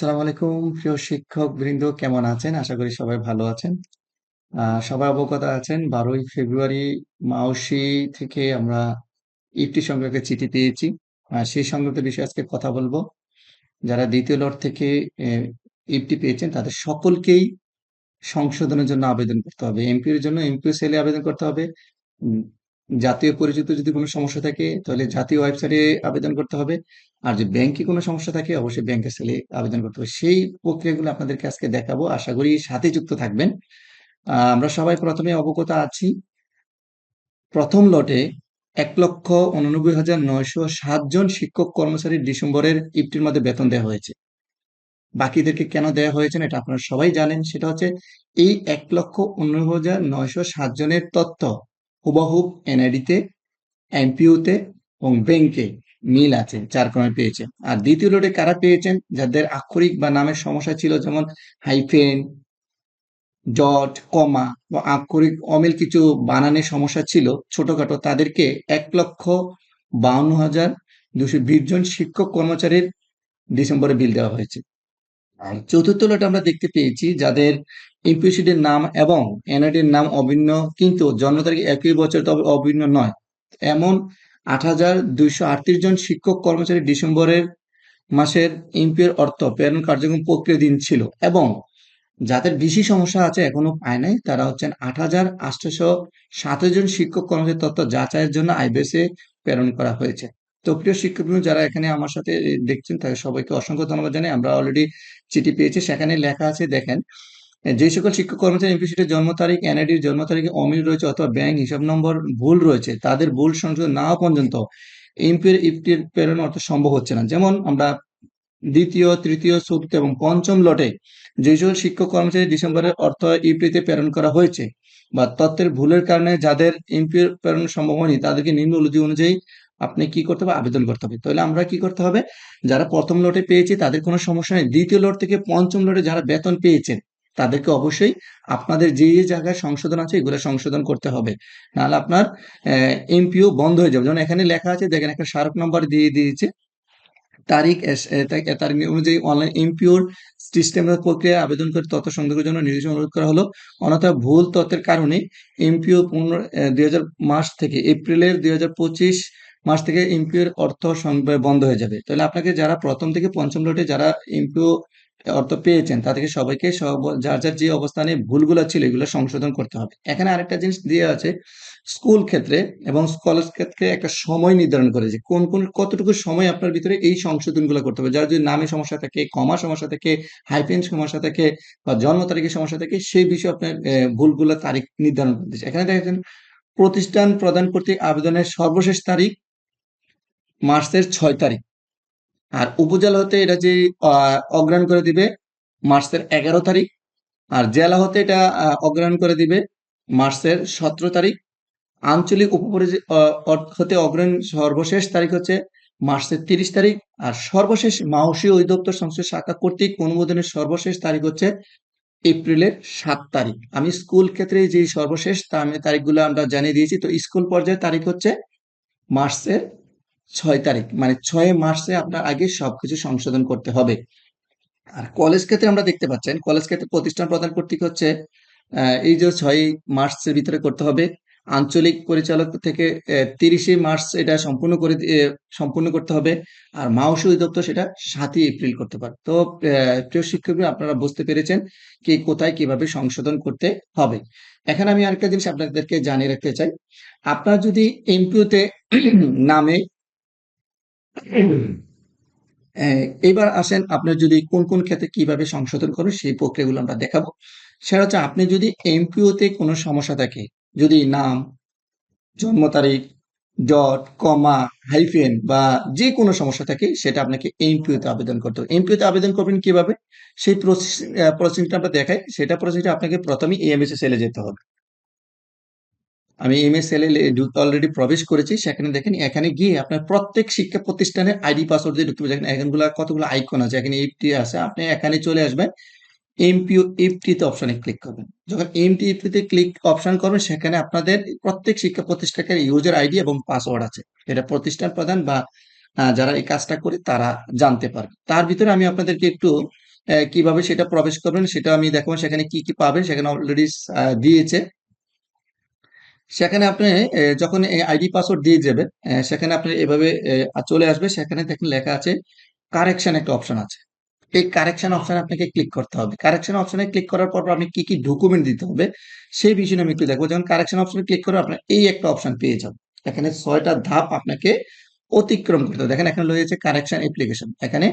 আসসালামু আলাইকুম, প্রিয় শিক্ষক বৃন্দ কেমন আছেন? আশা করি সবাই ভালো আছেন। সবাই অবগত আছেন, বারোই ফেব্রুয়ারি মাউসি থেকে আমরা ইফটি সংক্রান্ত চিঠি পেয়েছি। সেই সংক্রান্ত বিষয়ে আজকে কথা বলব। যারা দ্বিতীয় লট থেকে ইফটি পেয়েছেন, তাদের সকলকেই সংশোধনের জন্য আবেদন করতে হবে। এমপির জন্য এমপিও সেলে আবেদন করতে হবে। জাতীয় পরিচিত যদি কোনো সমস্যা থাকে, তাহলে জাতীয় ওয়েবসাইটে আবেদন করতে হবে। আর যদি ব্যাংকে কোনো সমস্যা থাকে, অবশ্যই ব্যাংকের সেলে আবেদন করতে হবে। সেই প্রক্রিয়াগুলো আপনাদেরকে আজকে দেখাবো। আশা করি সাথে যুক্ত থাকবেন। আমরা সবাই প্রথমে অবগত আছি, প্রথম লটে এক লক্ষ উননব্বই হাজার নয়শো সাত জন শিক্ষক কর্মচারী ডিসেম্বরের ইফটির মধ্যে বেতন দেওয়া হয়েছে। বাকিদেরকে কেন দেওয়া হয়েছে এটা আপনারা সবাই জানেন। সেটা হচ্ছে, এই এক লক্ষ উননব্বই হাজার নয়শো সাত জনের তথ্য হুবহুব এনআইডিতে, এমপিওতে এবং ব্যাংকে মিল আছে, যার কারণে পেয়েছে আর দ্বিতীয় লোটে কারা পেয়েছেন? যাদের আক্ষরিক বা নামের সমস্যা ছিল, যেমন হাইফেন ডট কমা বা আক্ষরিক, অমিল কিছু বানানের সমস্যা ছিল ছোটখাটো, তাদেরকে এক লক্ষ বাউন্ন হাজার দুশো বিশ জন শিক্ষক কর্মচারীর ডিসেম্বরে বিল দেওয়া হয়েছে। আর চতুর্থ লটে আমরা দেখতে পেয়েছি, যাদের ইম্পিউসিটির নাম এবং এনআইডির নাম অভিন্ন, কিন্তু জন্ম তারিখ একই বছর, তবে অভিন্ন নয়। এমন আট হাজার দুইশো আটত্রিশ জন শিক্ষক কর্মচারী ডিসেম্বরের মাসের ইম্পিওর অর্থ প্রেরণ কার্যক্রম প্রক্রিয়া দিন ছিল এবং যাদের বেশি সমস্যা আছে এখনও পায় নাই, তারা হচ্ছেন আট হাজার আটশোশো সাতাশ জন শিক্ষক কর্মচারী তথ্য যাচাইয়ের জন্য আইবিএসে প্রেরণ করা হয়েছে। তো প্রিয় শিক্ষকবৃন্দ যারা এখানে আমার সাথে দেখছেন, তাদের সবাইকে অসংখ্য ধন্যবাদ জানাই। আমরা অলরেডি চিঠি পেয়েছি, সেখানে লেখা আছে, দেখেন যে সকল শিক্ষক কর্মচারী এমপিসিটির জন্ম তারিখ এনআইডির জন্ম তারিখে অমিল রয়েছে অথবা ব্যাংক হিসাব নম্বর ভুল রয়েছে, তাদের ভুল সংশোধন না পর্যন্ত এমপির ইফটির প্রেরণ অর্থ সম্ভব হচ্ছে না। যেমন আমরা দ্বিতীয়, তৃতীয়, চতুর্থ এবং পঞ্চম লটে যে সকল শিক্ষক কর্মচারী ডিসেম্বরের অর্থ ইউপিতে প্রেরণ করা হয়েছে বা তথ্যের ভুলের কারণে যাদের ইউপি প্রেরণ সম্ভব হয়নি, তাদেরকে নিম্ন অনুযায়ী অনুযায়ী আপনি কি করতে হবে? আবেদন করতে হবে। তাহলে আমরা কি করতে হবে? যারা প্রথম লটে পেয়েছি তাদের কোনো সমস্যা নেই। দ্বিতীয় লট থেকে পঞ্চম লটে যারা বেতন পেয়েছেন তাদেরকে অবশ্যই আপনাদের যে যে জায়গায় সংশোধন আছে, এগুলো সংশোধন করতে হবে। নাহলে আপনার এমপিও বন্ধ হয়ে যাবে। যেমন এখানে লেখা আছে, দেখেন একটা স্মারক নাম্বার দিয়ে দিয়েছে। তারিখ তারিখ অনুযায়ী অনলাইন এমপিওর সিস্টেমের প্রক্রিয়া, আবেদন করে তথ্য সংগ্রহের জন্য নির্দেশ অনুরোধ করা হলো। অন্যথা ভুল তথ্যের কারণে এমপিও পনেরো দুই মার্চ থেকে এপ্রিলের দুই হাজার পঁচিশ মাস থেকে এমপিওর অর্থ বন্ধ হয়ে যাবে। তাহলে আপনাকে যারা প্রথম থেকে পঞ্চম লটে যারা এমপিও অর্থ পেয়েছেন, তাদেরকে সবাইকে সব যার যার যে অবস্থানে ভুলগুলো ছিল এগুলো সংশোধন করতে হবে। এখানে আরেকটা জিনিস দিয়ে আছে, স্কুল ক্ষেত্রে এবং স্কলার ক্ষেত্রে একটা সময় নির্ধারণ করে যে কোন কোন, কতটুকু সময় আপনার ভিতরে এই সংশোধনগুলো করতে হবে? যার যদি নামে সমস্যা থাকে, কমা সমস্যা থাকে হাইপেন সমস্যা থাকে বা জন্ম তারিখের সমস্যা থাকে, সেই বিষয়ে আপনার ভুলগুলো তারিখ নির্ধারণ করতে। এখানে দেখেন, প্রতিষ্ঠান প্রদান কর্তৃক আবেদনের সর্বশেষ তারিখ মার্চের ছয় তারিখ। আর উপজেলা হতে এটা যে অগ্রহণ করে দিবে মার্চের এগারো তারিখ, আর জেলা হতে এটা অগ্রহণ করে দিবে মার্চের সতেরো তারিখ। আঞ্চলিক উপপরিচয় হতে অগ্রহণ সর্বশেষ তারিখ হচ্ছে মার্চের তিরিশ তারিখ, আর সর্বশেষ মাউসী অধিদপ্তর সংশ্লিষ্ট শাখা কর্তৃক অনুমোদনের সর্বশেষ তারিখ হচ্ছে এপ্রিলের সাত তারিখ। আমি স্কুল ক্ষেত্রে যে সর্বশেষ তারিখগুলো আমরা জানিয়ে দিয়েছি, তো স্কুল পর্যায়ের তারিখ হচ্ছে মার্চের ছয় তারিখ মানে ছয় মার্চে আপনার আগে সবকিছু সংশোধন করতে হবে। আর কলেজ ক্ষেত্রে আমরা দেখতে পাচ্ছেন, কলেজ ক্ষেত্রে প্রতিষ্ঠান প্রদান কর্তৃক হচ্ছে এই যে ছয় মার্চের ভিতরে করতে হবে। আঞ্চলিক পরিচালক থেকে তিরিশে মার্চ এটা সম্পূর্ণ করে সম্পূর্ণ করতে হবে। আর মাউসী অধিদপ্তর সেটা সাতই এপ্রিল করতে পারে, তো প্রিয় শিক্ষকরা আপনারা বুঝতে পেরেছেন কি কোথায় কীভাবে সংশোধন করতে হবে। এখানে আমি আরেকটা জিনিস আপনাদেরকে জানিয়ে রাখতে চাই। আপনার যদি এমপিওতে নামে এবার আসেন আপনার যদি কোন কোন ক্ষেত্রে কীভাবে সংশোধন করবেন সেই প্রক্রিয়াগুলো আমরা দেখাবো। সেটা হচ্ছে আপনি যদি এমপিওতে কোনো সমস্যা থাকে, যদি নাম, জন্ম তারিখ ডট কমা হাইফেন বা যে কোনো সমস্যা থাকে, সেটা আপনাকে এমপিওতে আবেদন করতে হবে। এমপিওতে আবেদন করবেন কীভাবে? সেই প্রসেসিংটা আমরা দেখাই। সেটা প্রসেসিংটা আপনাকে প্রথমে এএমএস সেলে যেতে হবে। আমি এমএস সেলে অলরেডি প্রবেশ করেছি, সেখানে দেখেন এখানে গিয়ে আপনার প্রত্যেক শিক্ষা প্রতিষ্ঠানের আইডি পাসওয়ার্ড দিয়ে ঢুকতে দেখেন এখানগুলো কতগুলো আইকন আছে, এখানে এফটি আছে, আপনি এখানে চলে আসবেন এমপিও এফটি এফটিতে অপশনে ক্লিক করবেন। যখন এমটি এফটিতে ক্লিক অপশন করবেন, সেখানে আপনাদের প্রত্যেক শিক্ষা প্রতিষ্ঠানের ইউজার আইডি এবং পাসওয়ার্ড আছে। এটা প্রতিষ্ঠান প্রধান বা যারা এই কাজটা করে তারা জানতে পারবে। তার ভিতরে আমি আপনাদেরকে একটু কীভাবে সেটা প্রবেশ করবেন, সেটা আমি দেখাবো। সেখানে কি কি পাবেন, সেখানে অলরেডি দিয়েছে। সেখানে আপনি যখন আইডি পাসওয়ার্ড দিয়ে যাবেন সেখানে আপনি এভাবে চলে আসবে। সেখানে দেখেন লেখা আছে, কারেকশন একটা অপশন আছে। এই কারেকশন অপশনে আপনাকে ক্লিক করতে হবে। কারেকশন অপশনে ক্লিক করার পর আপনি কি কি ডকুমেন্ট দিতে হবে, সেই বিষয়ে আমি একটু দেখব। যখন কারেকশন অপশনে ক্লিক করে আপনার এই একটা অপশন পেয়ে যাবেন। এখানে ছয়টা ধাপ আপনাকে অতিক্রম করতে হবে। দেখেন এখানে রয়েছে কারেকশন অ্যাপ্লিকেশন। এখানে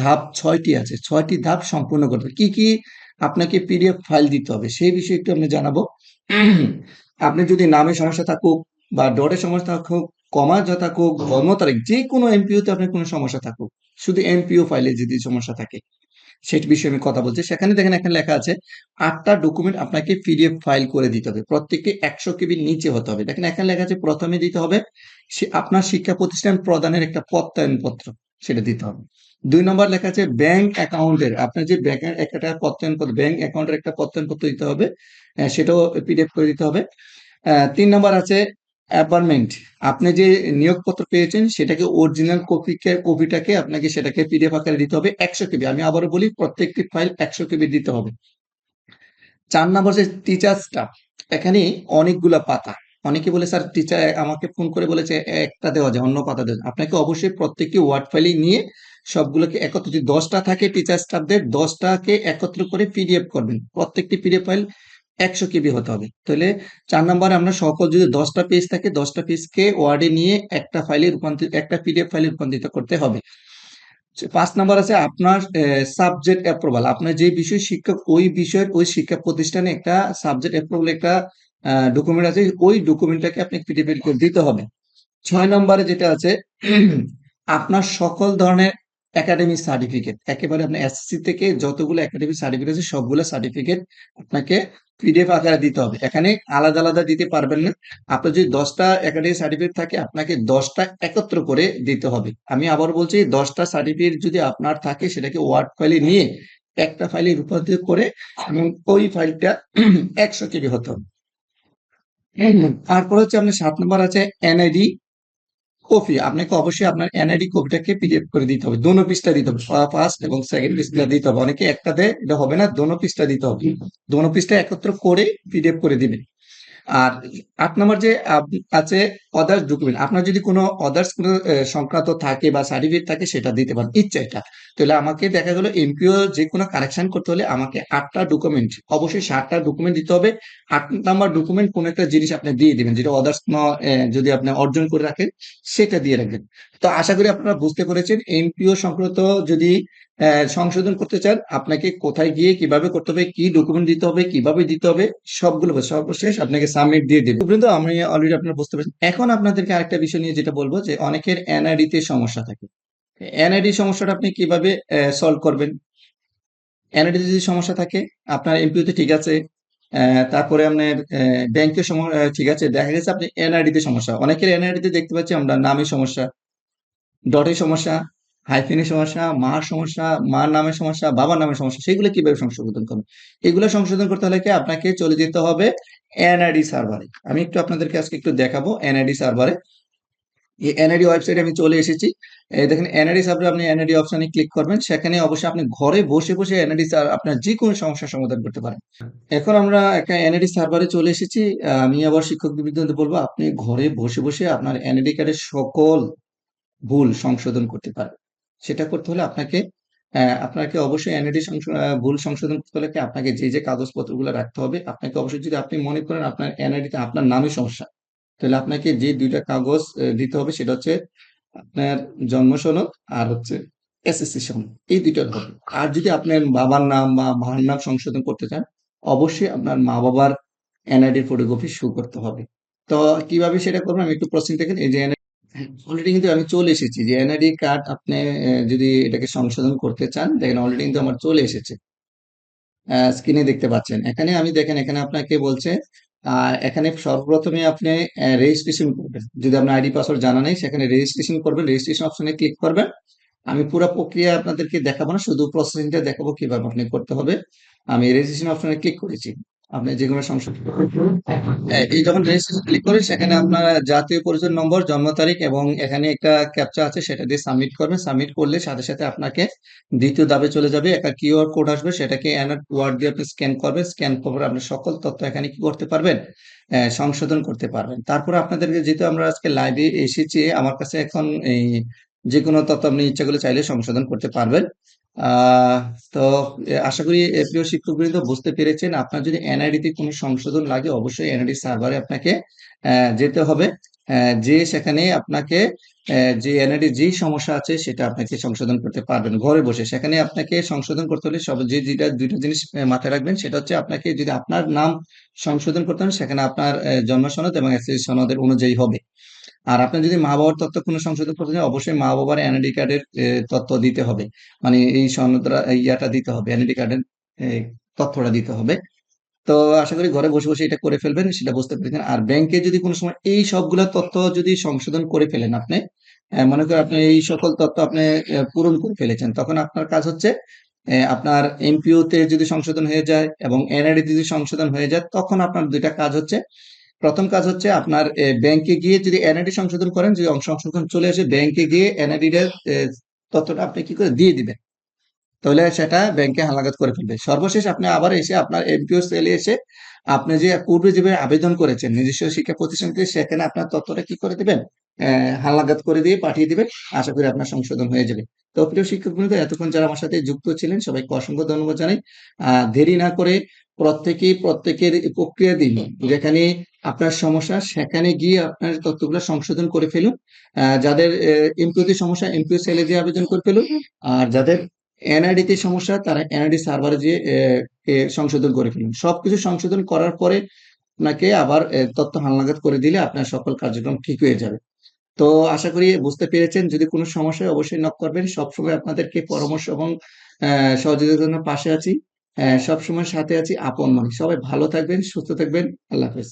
ধাপ ছয়টি আছে। ছয়টি ধাপ সম্পূর্ণ করতে হবে। কি কি আপনাকে পিডিএফ ফাইল দিতে হবে, সেই বিষয়ে একটু আমি জানাব। আপনি যদি নামে সমস্যা থাকুক বা ডটের সমস্যা থাকুক কমা যা থাকুক জন্ম তারিখ, যে কোনো এমপিওতে আপনার কোনো সমস্যা থাকুক, শুধু এমপিও ফাইলে যদি সমস্যা থাকে। সেটি বিষয়ে আমি কথা বলছি। সেখানে দেখেন এখানে লেখা আছে, আটটা ডকুমেন্ট আপনাকে পিডিএফ ফাইল করে দিতে হবে। প্রত্যেকটি একশো কেবির নিচে হতে হবে। দেখেন এখানে লেখা আছে, প্রথমে দিতে হবে আপনার শিক্ষা প্রতিষ্ঠান প্রদানের একটা প্রত্যয়ন পত্র সেটা দিতে হবে। দুই নম্বর লেখা আছে ব্যাংক অ্যাকাউন্টের আপনার যে ব্যাংক একটা প্রত্যয়ন পত্র ব্যাংক অ্যাকাউন্টের একটা প্রত্যয়ন পত্র দিতে হবে সেটাও পিডিএফ করে দিতে হবে। তিন নম্বর আছে অ্যাপার্টমেন্ট আপনি যে নিয়োগপত্র পেয়েছেন, সেটাকে অরিজিনাল কপিকে কপিটাকে আপনাকে সেটাকে পিডিএফ আকারে দিতে হবে, একশো কেবি। আমি আবারও বলি, প্রত্যেকটি ফাইল একশো কেবি দিতে হবে। চার নম্বর যে টিচার স্টাফ এখানে অনেকগুলা পাতা। অনেকে বলে, স্যার টিচার আমাকে ফোন করে বলেছে, একটা দেওয়া যায়, অন্য পাতা দেওয়া। আপনাকে অবশ্যই প্রত্যেকটি ওয়ার্ড ফাইলই নিয়ে সবগুলোকে একত্র, যদি দশটা থাকে টিচার স্টাফদের দশটাকে একত্র করে পিডিএফ করবেন। প্রত্যেকটি পিডিএফ ফাইল একশো কেবি হতে হবে। তাহলে চার নম্বরে আমরা সকল, যদি দশটা পেজ থাকে, দশটা পেজকে ওয়ার্ডে নিয়ে একটা ফাইলে রূপান্তরিত, একটা পিডিএফ ফাইলে রূপান্তরিত করতে হবে। পাঁচ নাম্বার আছে আপনার সাবজেক্ট অ্যাপ্রুভাল আপনার যে বিষয় শিক্ষক, ওই বিষয়ের, ওই শিক্ষা প্রতিষ্ঠানে একটা সাবজেক্ট অ্যাপ্রুভাল একটা ডকুমেন্ট আছে, ওই ডকুমেন্টটাকে আপনি পিডিএফ করে দিতে হবে। ছয় নম্বরে যেটা আছে, আপনার সকল ধরনের একাডেমিক সার্টিফিকেট একেবারে আপনার এসএসসি থেকে যতগুলো একাডেমিক সার্টিফিকেট আছে, সবগুলো সার্টিফিকেট আপনাকে পিডিএফ আকারে দিতে হবে। এখানে আলাদা আলাদা দিতে পারবেন না। আপনার যদি দশটা একাডেমিক সার্টিফিকেট থাকে, আপনাকে দশটা একত্র করে দিতে হবে। আমি আবার বলছি, দশটা সার্টিফিকেট যদি আপনার থাকে, সেটাকে ওয়ার্ড ফাইলে নিয়ে একটা ফাইলে রূপান্তরিত করে এবং ওই ফাইলটা একশো কেবি হতে হবে। তারপর হচ্ছে আপনার সাত নম্বর আছে এনআইডি কপি। আপনাকে অবশ্যই আপনার এনআইডি কপিটাকে পিডিএফ করে দিতে হবে। দোনো পিসটা দিতে হবে। ফার্স্ট এবং সেকেন্ড পিসটা দিতে হবে। অনেকে একটাতে এটা হবে না দোনো পিসটা দিতে হবে। দোনো পিসটা একত্র করে পিডিএফ করে দিবেন। আর আট নম্বর যে আছে অদার্স ডকুমেন্ট আপনার যদি কোনো অদার্স কোনো সংক্রান্ত থাকে বা সার্টিফিকেট থাকে, সেটা দিতে পারেন, ইচ্ছা এটা। তাহলে আমাকে দেখা গেলো এমপিও যে কোনো কারেকশন করতে হলে আমাকে আটটা ডকুমেন্ট অবশ্যই সাতটা ডকুমেন্ট দিতে হবে। আট নাম্বার ডকুমেন্ট কোনো একটা জিনিস আপনি দিয়ে দিবেন, যেটা অদার্স যদি আপনি অর্জন করে রাখেন, সেটা দিয়ে রাখবেন। তো আশা করি আপনারা বুঝতে পেরেছেন এমপিও সংক্রান্ত যদি সংশোধন করতে চান, আপনাকে কোথায় গিয়ে কীভাবে করতে হবে, কি ডকুমেন্ট দিতে হবে, কীভাবে দিতে হবে, সবগুলো সর্বশেষ আপনাকে সাবমিট দিয়ে দেবে। কিন্তু আমি অলরেডি আপনারা বুঝতে পারছেন। এখন আপনাদেরকে আরেকটা বিষয় নিয়ে যেটা বলব যে, অনেকের এনআইডি তে সমস্যা থাকে। এনআইডি সমস্যাটা আপনি কীভাবে সলভ করবেন? এনআইডি যদি সমস্যা থাকে, আপনার এমপিওতে ঠিক আছে তারপরে আপনার ব্যাংকের সমস্যা ঠিক আছে, দেখা গেছে আপনি এনআইডি তে সমস্যা। অনেকের এনআইডি তে দেখতে পাচ্ছি আমরা নামের সমস্যা। ডটের সমস্যা হাইফেনের সমস্যা, মার সমস্যা, মার নামের সমস্যা, বাবার নামের সমস্যা, সেগুলো কীভাবে সংশোধন করবেন এগুলো সংশোধন করতে হলে কি আপনাকে চলে যেতে হবে এনআইডি সার্ভারে আমি একটু আপনাদেরকে আজকে একটু দেখাবো এনআইডি সার্ভারে এই এনআইডি ওয়েবসাইটে আমি চলে এসেছি। দেখেন এনআইডি সার্ভারে আপনি এনআইডি অপশনে ক্লিক করবেন। সেখানে অবশ্যই আপনি ঘরে বসে বসে এনআইডি আপনার যে কোনো সমস্যার সমাধান করতে পারেন। এখন আমরা একটা এনআইডি সার্ভারে চলে এসেছি। আমি আবার শিক্ষক বলব, আপনি ঘরে বসে বসে আপনার এনআইডি কার্ডের সকল ভুল সংশোধন করতে পারবেন সেটা করতে হলে আপনাকে আপনাকে অবশ্যই এনআইডি ভুল সংশোধন করতে হলে আপনাকে যে যে কাগজপত্রগুলো রাখতে হবে, আপনাকে অবশ্যই যদি আপনি মনে করেন আপনার এনআইডিতে আপনার নামে সমস্যা, তাহলে আপনাকে যে দুইটা কাগজ দিতে হবে সেটা হচ্ছে আপনার জন্ম সনদ আর হচ্ছে এসএসসি সনদ। এই দুইটা হবে। আর যদি আপনার বাবার নাম বা মার নাম সংশোধন করতে চান, অবশ্যই আপনার মা বাবার এনআইডি ফটোকপি শো করতে হবে। তো কীভাবে সেটা করবেন? আমি একটু প্রশ্ন দেখেন এই যে অলরেডি কিন্তু আমি চলে এসেছি। যে এনআইডি কার্ড আপনি যদি এটাকে সংশোধন করতে চান, দেখেন অলরেডি কিন্তু আমার চলে এসেছে। স্ক্রিনে দেখতে পাচ্ছেন। এখানে আমি দেখেন, এখানে আপনাকে বলছে এখানে সর্বপ্রথমে আপনি রেজিস্ট্রেশন করবেন। যদি আপনার আইডি পাসওয়ার্ড জানা নেই, সেখানে রেজিস্ট্রেশন করবেন। রেজিস্ট্রেশন অপশনে ক্লিক করবেন। আমি পুরো প্রক্রিয়া আপনাদেরকে দেখাবো না, শুধু প্রসেসিংটা দেখাবো কীভাবে আপনি করতে হবে। আমি রেজিস্ট্রেশন অপশনে ক্লিক করেছি। আপনি যেকোনো সংশোধন হ্যাঁ, এই যখন রেজিস্ট্রেশন ক্লিক করেন সেখানে আপনার জাতীয় পরিচয় নম্বর জন্ম তারিখ এবং এখানে একটা ক্যাপচা আছে সেটা দিয়ে সাবমিট করবেন। সাবমিট করলে সাথে সাথে আপনাকে দ্বিতীয় ধাপে চলে যাবে। একটা কিউআর কোড আসবে সেটাকে অ্যানার ওয়ার্ড দিয়ে আপনি স্ক্যান করবেন। স্ক্যান করে আপনি সকল তথ্য এখানে কি করতে পারবেন? সংশোধন করতে পারবেন। তারপরে আপনাদেরকে যেহেতু আমরা আজকে লাইভে এসেছি আমার কাছে এখন এই যে কোনো তথ্য আপনি ইচ্ছা করলে চাইলে সংশোধন করতে পারবেন। তো আশা করি প্রিয় শিক্ষকবৃন্দ বুঝতে পেরেছেন। আপনার যদি এনআইডি তে কোনো সংশোধন লাগে, অবশ্যই এনআইডি সার্ভারে আপনাকে যেতে হবে। যে সেখানে আপনাকে যে এনআইডি যেই সমস্যা আছে, সেটা আপনাকে সংশোধন করতে পারবেন, ঘরে বসে। সেখানে আপনাকে সংশোধন করতে হলে সব, যে যেটা, দুইটা জিনিস মাথায় রাখবেন, সেটা হচ্ছে আপনাকে যদি আপনার নাম সংশোধন করতে হয়, সেখানে আপনার জন্ম সনদ এবং সনদের অনুযায়ী হবে। আর আপনার যদি মা বাবার তথ্য কোনো সংশোধন করতে চান, অবশ্যই মা বাবার এনআইডি কার্ডের তথ্য দিতে হবে। মানে এই সনদরা ইয়াটা দিতে হবে, এনআইডি কার্ডের তথ্যটা দিতে হবে। তো আশা করি ঘরে বসে বসে এটা করে ফেলবেন, সেটা বুঝতে পেরেছেন। আর ব্যাংকে যদি কোনো সময় এই সবগুলো তথ্য যদি সংশোধন করে ফেলেন আপনি মনে করেন আপনি এই সকল তথ্য আপনি পূরণ করে ফেলেছেন, তখন আপনার কাজ হচ্ছে আপনার এমপিও তে যদি সংশোধন হয়ে যায় এবং এনআইডি যদি সংশোধন হয়ে যায়, তখন আপনার দুইটা কাজ হচ্ছে প্রথম কাজ হচ্ছে আপনার ব্যাংকে গিয়ে যদি এনআইডি সংশোধন করেন, যদি অংশ সংশোধন চলে আসে ব্যাংকে গিয়ে এনআইডি তথ্যটা আপনি কি করে দিয়ে দিবেন? তাহলে সেটা ব্যাংকে হালাঘাত করে ফেলবে। সর্বশেষ আপনি আবার এসে আপনার এমপিও সেলে এসে আপনি যে পূর্বে যেভাবে আবেদন করেছেন, নিজস্ব শিক্ষা প্রতিষ্ঠানকে, সেখানে আপনার তথ্যটা কি করে দিবেন? হালনাগাদ করে দিয়ে পাঠিয়ে দিবেন। আশা করি আপনার সংশোধন হয়ে যাবে। তো প্রিয় শিক্ষক বন্ধু এতক্ষণ যারা আমার সাথে যুক্ত ছিলেন, সবাইকে অসংখ্য ধন্যবাদ জানাই। দেরি না করে প্রত্যেকেই, প্রত্যেকের প্রক্রিয়া দিন। যেখানে আপনার সমস্যা, সেখানে গিয়ে আপনার তথ্যগুলো সংশোধন করে ফেলুন। যাদের এমপিওতে সমস্যা, এমপিও সেলে যে আবেদন করে ফেলুন। আর যাদের এনআইডি তে সমস্যা, তারা এনআইডি সার্ভারে যে সংশোধন করে ফেলুন। সবকিছু সংশোধন করার পরে আপনাকে আবার তথ্য হালনাগাদ করে দিলে আপনার সকল কার্যক্রম ঠিক হয়ে যাবে। তো আশা করি বুঝতে পেরেছেন, যদি কোনো সমস্যায় অবশ্যই নক করবেন। সবসময় আপনাদেরকে পরামর্শ এবং সহযোগিতার জন্য পাশে আছি। সবসময় সাথে আছি, আপন মানে সবাই ভালো থাকবেন, সুস্থ থাকবেন। আল্লাহ হাফেজ।